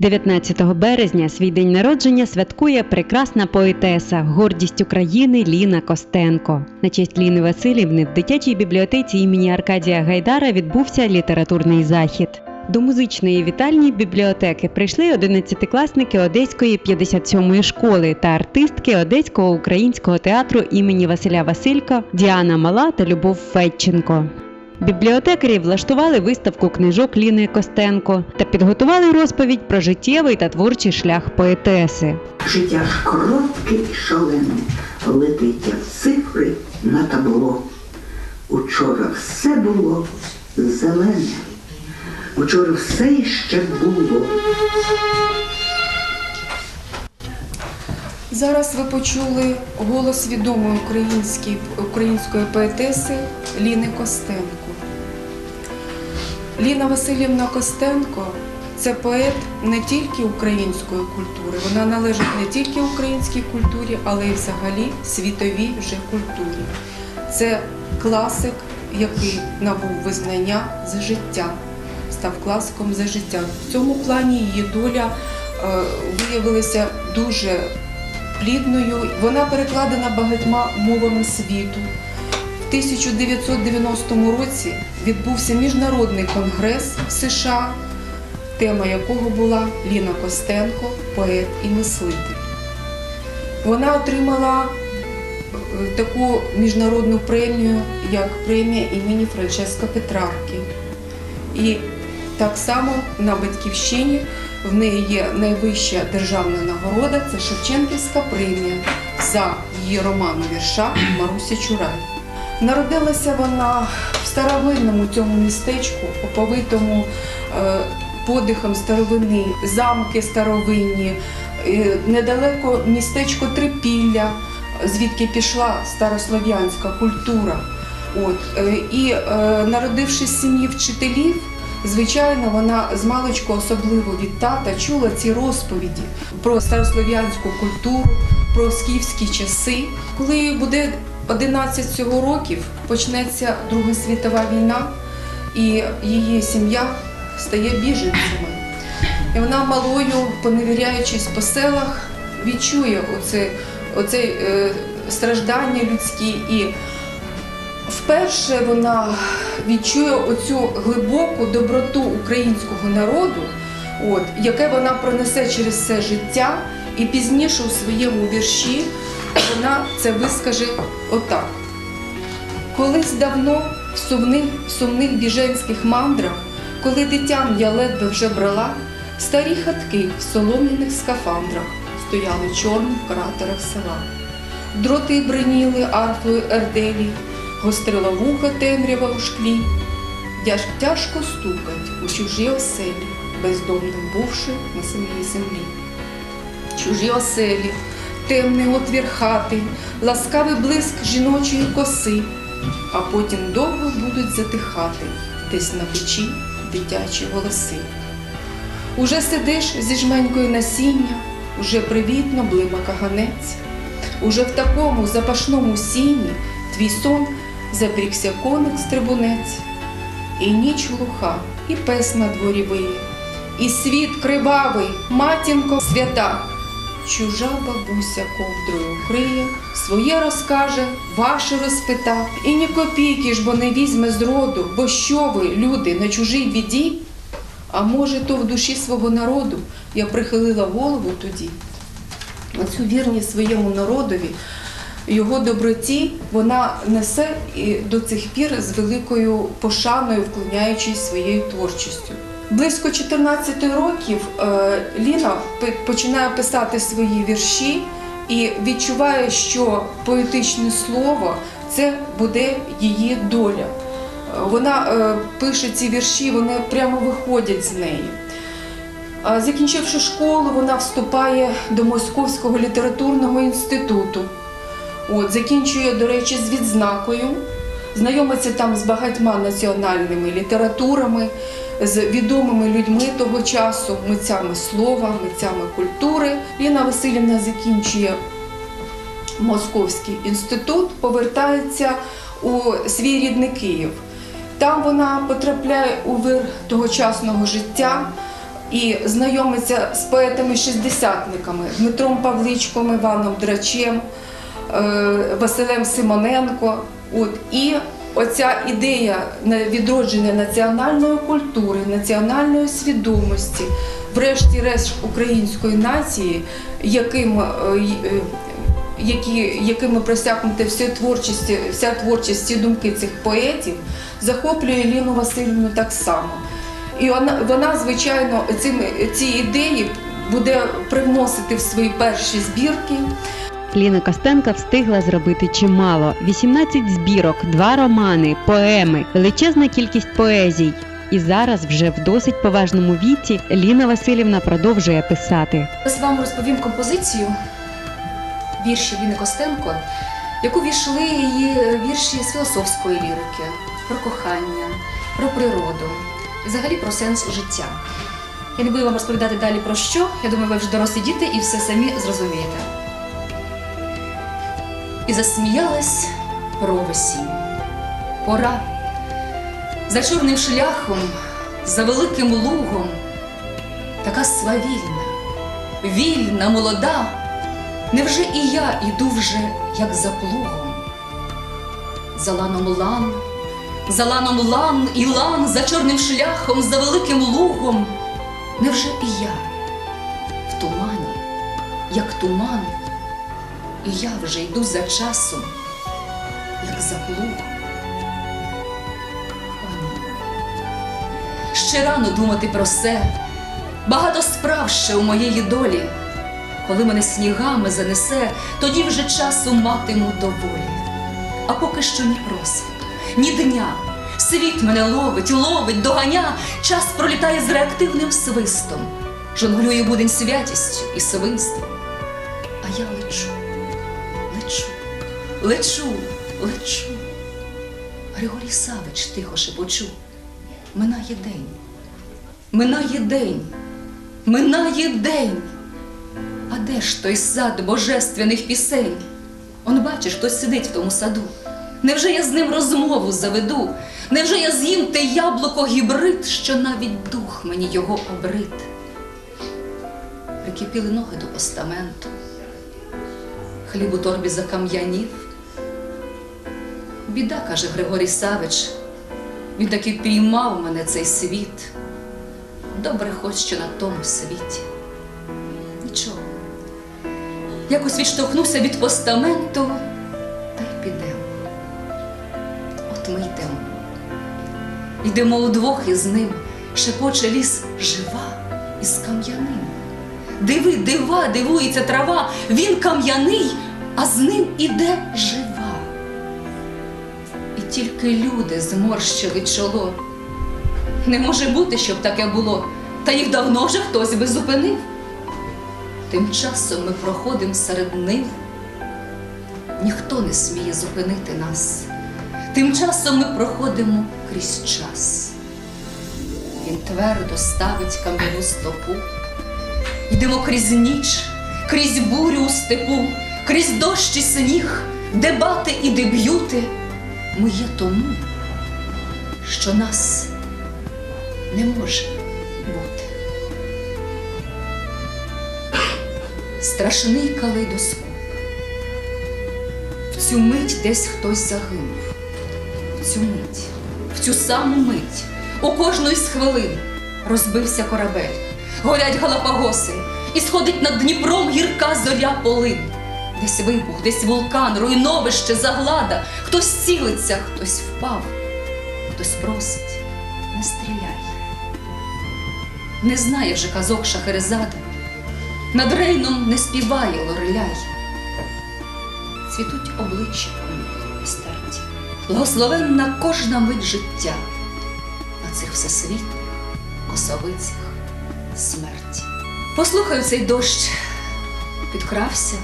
19 березня свій день народження святкує прекрасна поетеса, гордість України Ліна Костенко. На честь Ліни Васильівни в дитячій бібліотеці імені Аркадія Гайдара відбувся літературний захід. До музичної вітальні бібліотеки прийшли 11-класники Одеської 57-ї школи та артистки Одеського українського театру імені Василя Василька Діана Мала та Любов Федченко. Бібліотекарі влаштували виставку книжок Ліни Костенко та підготували розповідь про життєвий та творчий шлях поетеси. Життя ж коротке і шалене, летить як цифри на табло. Учора все було зелене, учора все іще було. Зараз ви почули голос відомої української, української поетеси Ліни Костенко. Ліна Васильівна Костенко це поет не тільки української культури, вона належить не тільки українській культурі, але й взагалі світовій вже культурі. Це класик, який набув визнання за життя, став класиком за життя. В цьому плані її доля е, виявилася дуже плідною. Вона перекладена багатьма мовами світу. В 1990 році відбувся міжнародний конгрес в США, тема якого була Ліна Костенко, поет і мислитель. Вона отримала е, таку міжнародну премію, як премія імені Франческо Петрарки. І так само на батьківщині в неї є найвища державна нагорода це Шевченківська премія за її роман вірша Маруся Чурай. Народилася вона в старовинному цьому містечку, оповитому е, подихом старовини, замки старовинні, е, недалеко містечко Трипілля, звідки пішла старослов'янська культура. От, е, і народившись в сім'ї вчителів, звичайно, вона з маличку, особливо від тата, чула ці розповіді про старослов'янську культуру, про скіфські часи. Коли буде 11 цього років, почнеться Друга світова війна, і її сім'я стає біженцями. І вона малою, поневіряючись по селах, відчує оце, оце е, страждання людські і вперше вона відчує оцю глибоку доброту українського народу, от, яке вона пронесе через все життя, і пізніше у своєму вірші вона це вискаже отак. Колись давно в сумних, сумних біженських мандрах, коли дитям я ледве вже брала, старі хатки в солом'яних скафандрах стояли чорним в кратерах села. Дроти бриніли арфою ерделі, гострила вуха темрява у шклі. Тяж- Тяжко стукать у чужі оселі, бездомним бувши на своїй землі. Чужі оселі, темний отвір хати, ласкавий блиск жіночої коси, а потім довго будуть затихати десь на печі дитячі голоси. Уже сидиш зі жменькою насіння, уже привітно блима каганець, уже в такому запашному сіні твій сон запрікся коник стрибунець, і ніч глуха, і пес на дворі виє, і світ кривавий, матінко свята. Чужа бабуся ковдрою криє, своє розкаже, ваше розпита, і ні копійки ж бо не візьме з роду, бо що ви, люди, на чужій біді? А може, то в душі свого народу я прихилила голову тоді. Оцю вірність своєму народові, його доброті, вона несе і до цих пір з великою пошаною, вклоняючись своєю творчістю. Близько 14 років е, Ліна починає писати свої вірші і відчуває, що поетичне слово це буде її доля. Вона е, пише ці вірші, вони прямо виходять з неї. Закінчивши школу, вона вступає до Московського літературного інституту. От, закінчує, до речі, з відзнакою, знайомиться там з багатьма національними літературами, з відомими людьми того часу, митцями слова, митцями культури. Ліна Васильівна закінчує Московський інститут, повертається у свій рідний Київ. Там вона потрапляє у вир тогочасного життя, і знайомиться з поетами-шістдесятниками Дмитром Павличком, Іваном Драчем, е, Василем Симоненко. От, і оця ідея відродження національної культури, національної свідомості, врешті-решт української нації, яким, е, е, які, якими просякнута вся творчість, вся творчість, всі думки цих поетів, захоплює Ліну Васильівну так само. І вона, вона звичайно, цим, ці ідеї буде привносити в свої перші збірки. Ліна Костенко встигла зробити чимало: 18 збірок, два романи, поеми, величезна кількість поезій. І зараз, вже в досить поважному віці, Ліна Васильівна продовжує писати. Зараз вам розповім композицію вірші Ліни Костенко, яку війшли її вірші з філософської лірики, про кохання, про природу, взагалі про сенс життя. Я не буду вам розповідати далі про що. Я думаю, ви вже дорослі діти і все самі зрозумієте. І засміялась провесінь. Пора. За чорним шляхом, за великим лугом, така свавільна, вільна, молода, невже і я іду вже, як за плугом? За ланом лан, за ланом лан і лан, за чорним шляхом, за великим лугом, невже і я в тумані, як туман, і я вже йду за часом, як за ні. Ще рано думати про се, Багато справ ще у моєї долі. Коли мене снігами занесе, тоді вже часу матиму доволі. А поки що ні просвіту, ні дня. Світ мене ловить, ловить, доганя, час пролітає з реактивним свистом, жонглює будень святістю і свинством. А я лечу, лечу, лечу. Григорій Савич тихо шепочу. Минає день, минає день. Минає день. А де ж той сад божественних пісень? Он бачиш, хтось сидить в тому саду. Невже я з ним розмову заведу? Невже я з'їм те яблуко гібрид, що навіть дух мені його обрид? Прикипіли ноги до постаменту, хліб у торбі закам'янів. Біда, каже Григорій Савич, він таки піймав мене цей світ. Добре хоч що на тому світі. Нічого. Якось відштовхнуся від постаменту та й підемо. От ми йдемо. Йдемо удвох із ним, шепоче ліс жива із кам'яним. Диви, дива, дивується трава, він кам'яний, а з ним іде жива. Тільки люди зморщили чоло. Не може бути, щоб таке було, та їх давно вже хтось би зупинив. Тим часом ми проходимо серед нив, ніхто не сміє зупинити нас. Тим часом ми проходимо крізь час. Він твердо ставить кам'яну стопу. Йдемо крізь ніч, крізь бурю у степу, крізь дощ і сніг, дебати і деб'юти. Ми є тому, що нас не може бути. Страшний калейдоскоп. В цю мить десь хтось загинув. В цю мить, в цю саму мить, у кожну із хвилин розбився корабель, горять галапагоси, і сходить над Дніпром гірка зоря полин. Десь вибух, десь вулкан, руйновище, заглада, хтось цілиться, хтось впав, хтось просить, не стріляй. Не знає вже казок Шахерезада, над рейном не співає лореляй. Цвітуть обличчя помилки старті, благословенна кожна мить життя на цих всесвітніх косовицях смерті. Послухаю цей дощ, підкрався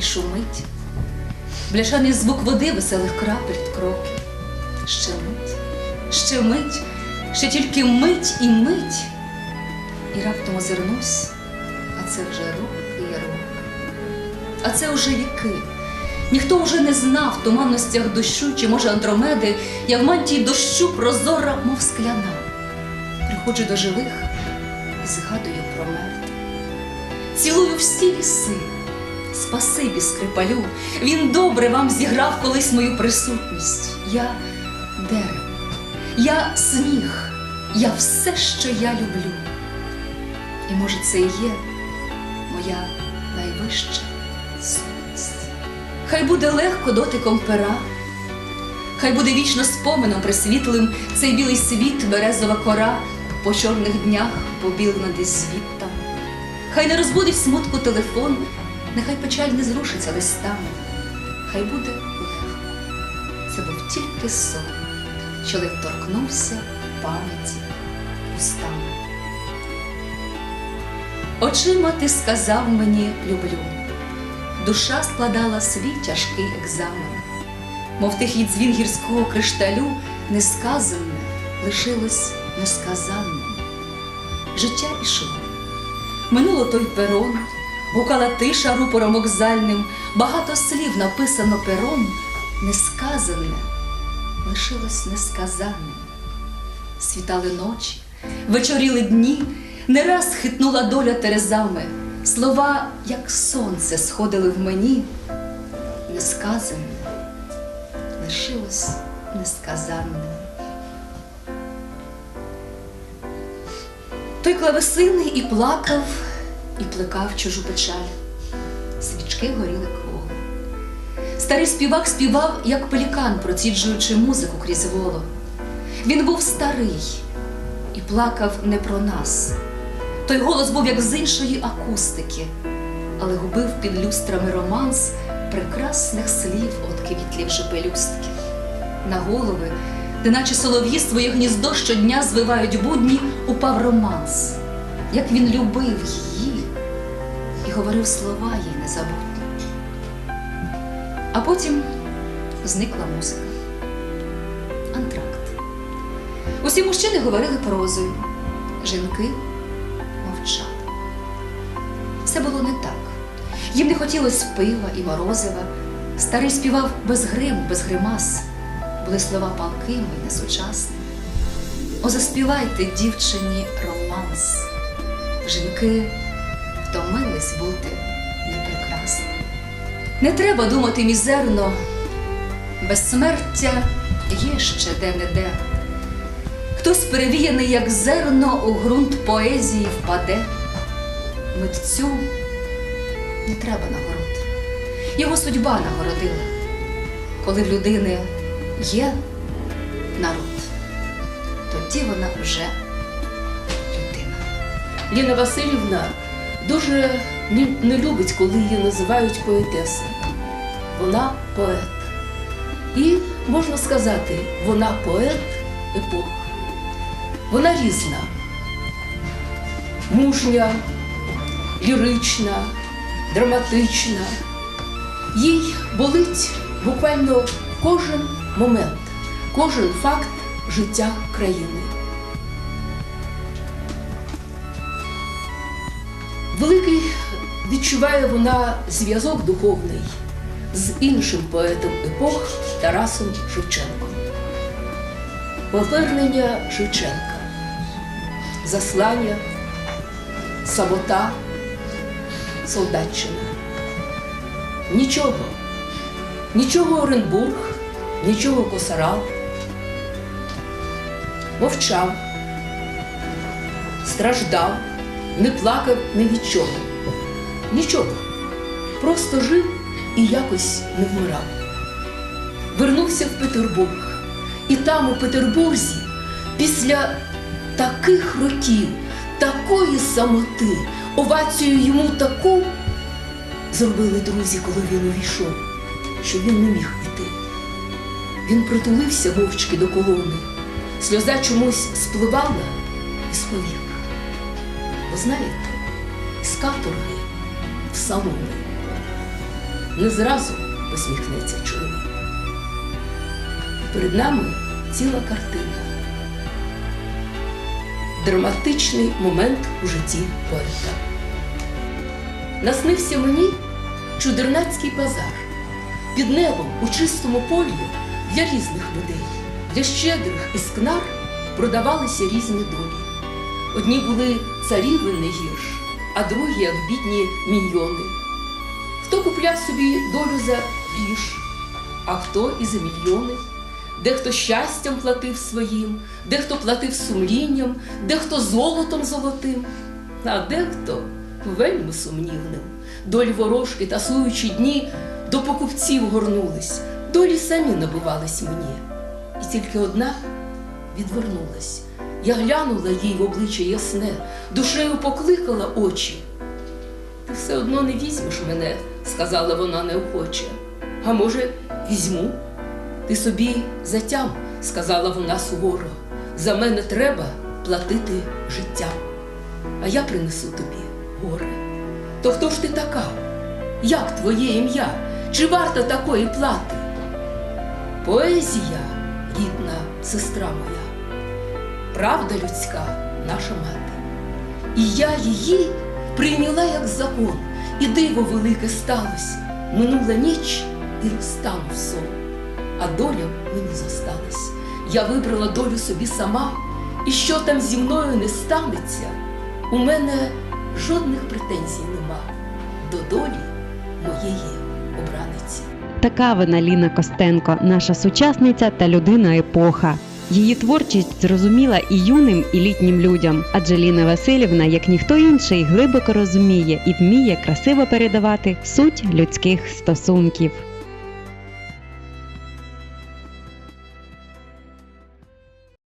і шумить. Бляшаний звук води веселих крапель кроків. Ще мить, ще мить, ще тільки мить і мить. І раптом озирнусь, а це вже роки і роки. А це вже віки. Ніхто вже не знав в туманностях дощу, чи може Андромеди, я в мантії дощу прозора, мов скляна. Приходжу до живих і згадую цілую всі ліси. Спасибі, скрипалю, він добре вам зіграв колись мою присутність. Я дерево, я сніг, я все, що я люблю. І може це і є моя найвища сутність. Хай буде легко дотиком пера, хай буде вічно споменом присвітлим цей білий світ, березова кора, по чорних днях побілена десь звідта. Хай не розбудить смутку телефон, нехай печаль не зрушиться листами. Хай буде легко. Це був тільки сон, що ледь торкнувся пам'яті устами. Очима ти сказав мені люблю. Душа складала свій тяжкий екзамен, мов тихий дзвін гірського кришталю, несказане лишилось несказанним. Життя ішло. Минуло той перон, гукала тиша рупором вокзальним, багато слів написано пером, несказане лишилось несказанним. Світали ночі, вечоріли дні, не раз хитнула доля терезами. Слова, як сонце, сходили в мені, несказане, лишилось несказанним. Той клавесиний і плакав, і плекав чужу печаль. Свічки горіли кволо. Старий співак співав, як пелікан, проціджуючи музику крізь воло. Він був старий і плакав не про нас. Той голос був як з іншої акустики, але губив під люстрами романс прекрасних слів от квітлів жепелюстки. На голови, де наче солов'ї своє гніздо щодня звивають будні, упав романс, як він любив її і говорив слова їй незабутні. А потім зникла музика. Антракт. Усі мужчини говорили прозою, жінки мовчали. Все було не так. Їм не хотілося пива і морозива. Старий співав без гриму, без гримас. Були слова палкими і несучасними. О, заспівайте дівчині романс. Жінки втомились бути непрекрасними. Не треба думати мізерно, безсмертя є ще де-не-де. Хтось перевіяний, як зерно, у ґрунт поезії впаде. Митцю не треба нагород. Його судьба нагородила. Коли в людини є народ, тоді вона вже людина. Ліна Васильівна дуже не, любить, коли її називають поетесою. Вона поет. І можна сказати, вона поет епох. Вона різна, мужня, лірична, драматична. Їй болить буквально кожен момент, кожен факт життя країни. Великий відчуває вона зв'язок духовний з іншим поетом епох Тарасом Шевченком. Повернення Шевченка, заслання, самота, солдатчина. Нічого, нічого Оренбург, нічого Косарал. Мовчав, страждав, не плакав ні від чого. Нічого. Просто жив і якось не вмирав. Вернувся в Петербург. І там, у Петербурзі, після таких років, такої самоти, овацію йому таку зробили друзі, коли він увійшов, що він не міг іти. Він притулився мовчки до колони. Сльоза чомусь спливала із повік. Ви знаєте, з каторги в салони. Не зразу посміхнеться чоловік. Перед нами ціла картина. Драматичний момент у житті поета. Наснився мені чудернацький базар. Під небом у чистому полі для різних людей, для щедрих і скнар продавалися різні долі. Одні були царівни не гірш, а другі, як бідні міньйони. Хто купляв собі долю за гріш, а хто і за мільйони. Дехто щастям платив своїм, дехто платив сумлінням, дехто золотом золотим, а дехто вельми сумнівним. Долі ворожки, тасуючи дні, до покупців горнулись, долі самі набивались мені. І тільки одна відвернулась. Я глянула їй в обличчя ясне, душею покликала очі. Ти все одно не візьмеш мене, сказала вона неохоче. А може, візьму? Ти собі затям, сказала вона суворо. За мене треба платити життям, а я принесу тобі горе. То хто ж ти така? Як твоє ім'я? Чи варта такої плати? Поезія, рідна сестра моя, правда людська наша мати. І я її прийняла як закон, і диво велике сталося. Минула ніч і розтанув сон, а доля мені зосталась. Я вибрала долю собі сама, і що там зі мною не станеться, у мене жодних претензій нема до долі моєї обраниці. Така вона Ліна Костенко, наша сучасниця та людина епоха. Її творчість зрозуміла і юним, і літнім людям, адже Ліна Васильівна, як ніхто інший, глибоко розуміє і вміє красиво передавати суть людських стосунків.